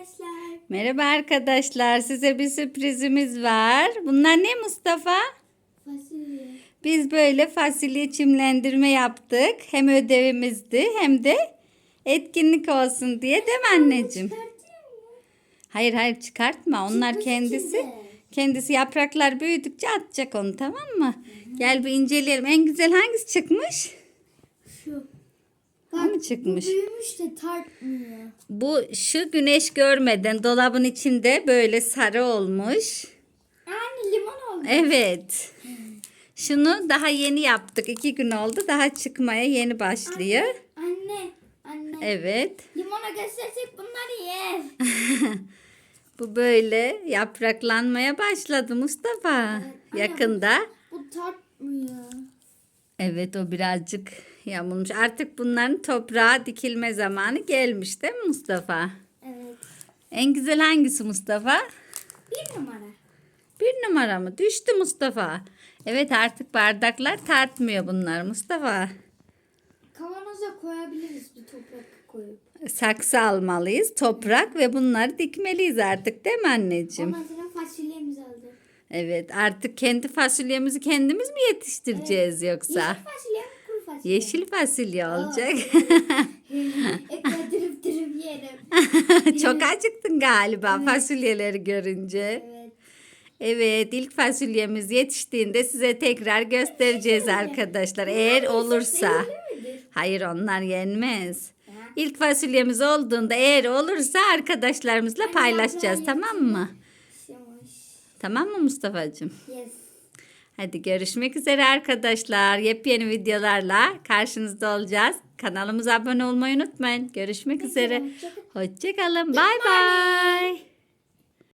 arkadaşlar. Merhaba arkadaşlar. Size bir sürprizimiz var. Bunlar ne Mustafa? Fasulye. Biz böyle fasulye çimlendirme yaptık. Hem ödevimizdi hem de etkinlik olsun diye değil mi anneciğim? Hayır hayır çıkartma. Onlar Çıkmış kendisi içinde. kendisi yapraklar büyüdükçe atacak onu tamam mı? Gel bir inceleyelim. En güzel hangisi çıkmış? Şu. Çıkmış? Bu büyümüş de tartmıyor. Bu şu güneş görmeden dolabın içinde böyle sarı olmuş. Anne limon oldu. Evet. Şunu daha yeni yaptık. İki gün oldu. Daha çıkmaya yeni başlıyor. Anne. Anne. Evet. Limona göstersek bunları yer. Bu böyle yapraklanmaya başladı Mustafa. Evet, Yakında. Bu tartmıyor. Evet o birazcık yamulmuş. Artık bunların toprağa dikilme zamanı gelmiş değil mi Mustafa? Evet. En güzel hangisi Mustafa? Bir numara. Bir numara mı? Düştü Mustafa. Evet artık bardaklar tartmıyor bunlar Mustafa. Kavanoza koyabiliriz bir toprak koyup. Saksı almalıyız, toprak ve bunları dikmeliyiz artık değil mi anneciğim? Ondan sonra fasulyemizi aldık. Evet artık kendi fasulyemizi kendimiz mi yetiştireceğiz yoksa? Yeşil fasulye mi fasulye? Yeşil fasulye olacak. Dürüp dürüp yerim. Çok acıktın galiba fasulyeleri görünce. Evet. Evet ilk fasulyemiz yetiştiğinde size tekrar göstereceğiz arkadaşlar. Eğer olursa. Hayır onlar yenmez. İlk fasulyemiz olduğunda eğer olursa arkadaşlarımızla paylaşacağız tamam mı? Tamam mı Mustafa'cığım? Yes. Hadi görüşmek üzere arkadaşlar. Yepyeni videolarla karşınızda olacağız. Kanalımıza abone olmayı unutmayın. Görüşmek üzere. hoşça kalın. Hoşçakalın. Bay bay.